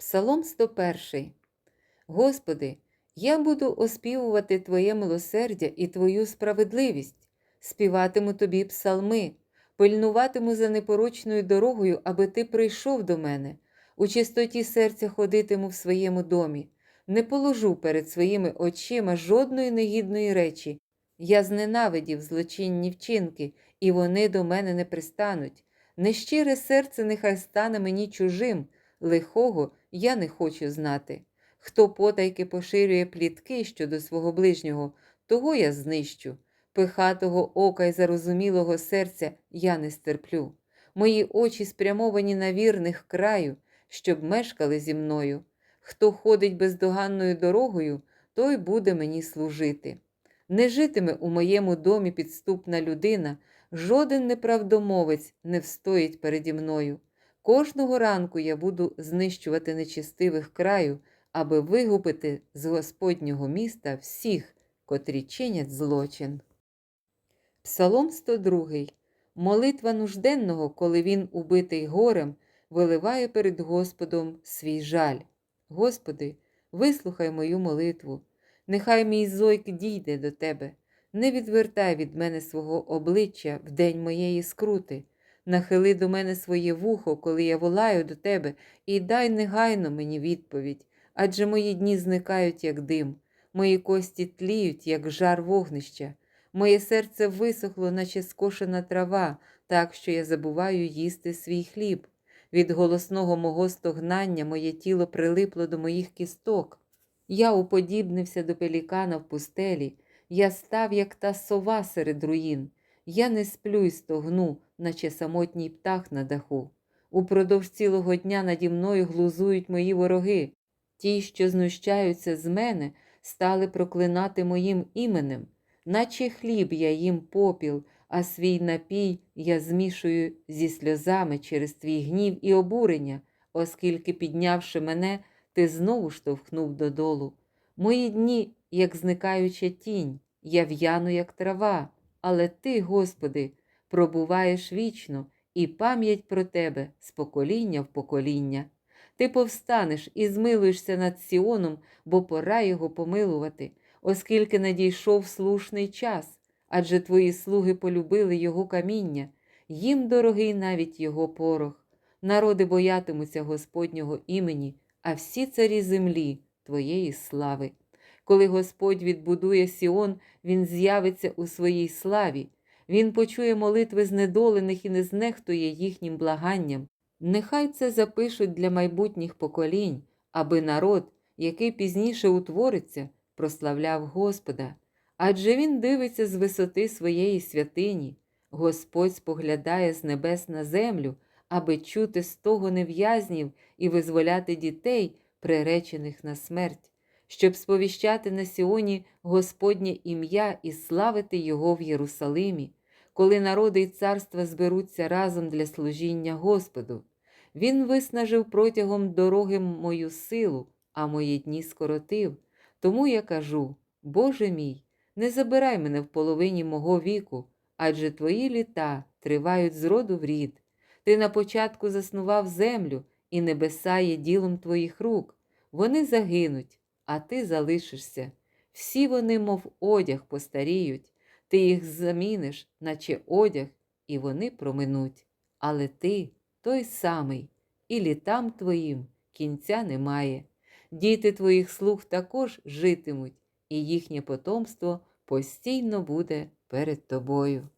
Псалом 101. Господи, я буду оспівувати Твоє милосердя і Твою справедливість, співатиму Тобі псалми, пильнуватиму за непорочною дорогою, аби Ти прийшов до мене, у чистоті серця ходитиму в своєму домі, не положу перед своїми очима жодної негідної речі. Я зненавидів злочинні вчинки, і вони до мене не пристануть. Нещире серце нехай стане мені чужим, лихого я не хочу знати. Хто потайки поширює плітки щодо свого ближнього, того я знищу. Пихатого ока й зарозумілого серця я не стерплю. Мої очі спрямовані на вірних краю, щоб мешкали зі мною. Хто ходить бездоганною дорогою, той буде мені служити. Не житиме у моєму домі підступна людина, жоден неправдомовець не встоїть переді мною. Кожного ранку я буду знищувати нечистивих краю, аби вигубити з Господнього міста всіх, котрі чинять злочин. Псалом 102. Молитва нужденного, коли він, убитий горем, виливає перед Господом свій жаль. Господи, вислухай мою молитву. Нехай мій зойк дійде до Тебе. Не відвертай від мене свого обличчя в день моєї скрути. Нахили до мене своє вухо, коли я волаю до тебе, і дай негайно мені відповідь, адже мої дні зникають, як дим, мої кості тліють, як жар вогнища. Моє серце висохло, наче скошена трава, так що я забуваю їсти свій хліб. Від голосного мого стогнання моє тіло прилипло до моїх кісток. Я уподібнився до пелікана в пустелі, я став, як та сова серед руїн. Я не сплю й стогну, наче самотній птах на даху. Упродовж цілого дня наді мною глузують мої вороги. Ті, що знущаються з мене, стали проклинати моїм іменем, наче хліб я їм попіл, а свій напій я змішую зі сльозами через твій гнів і обурення, оскільки, піднявши мене, ти знову штовхнув додолу. Мої дні, як зникаюча тінь, я в'яну, як трава, але ти, Господи, пробуваєш вічно, і пам'ять про тебе з покоління в покоління. Ти повстанеш і змилуєшся над Сіоном, бо пора його помилувати, оскільки надійшов слушний час, адже твої слуги полюбили його каміння, їм дорогий навіть його порох. Народи боятимуться Господнього імені, а всі царі землі твоєї слави. Коли Господь відбудує Сіон, Він з'явиться у своїй славі, Він почує молитви знедолених і не знехтує їхнім благанням. Нехай це запишуть для майбутніх поколінь, аби народ, який пізніше утвориться, прославляв Господа. Адже Він дивиться з висоти своєї святині. Господь споглядає з небес на землю, аби чути стогони в'язнів і визволяти дітей, приречених на смерть, щоб сповіщати на Сіоні Господнє ім'я і славити Його в Єрусалимі, коли народи й царства зберуться разом для служіння Господу. Він виснажив протягом дороги мою силу, а мої дні скоротив. Тому я кажу: Боже мій, не забирай мене в половині мого віку, адже твої літа тривають з роду в рід. Ти на початку заснував землю, і небеса є ділом твоїх рук. Вони загинуть, а ти залишишся. Всі вони, мов одяг, постаріють, ти їх заміниш, наче одяг, і вони проминуть. Але ти той самий, і літам твоїм кінця немає. Діти твоїх слуг також житимуть, і їхнє потомство постійно буде перед тобою.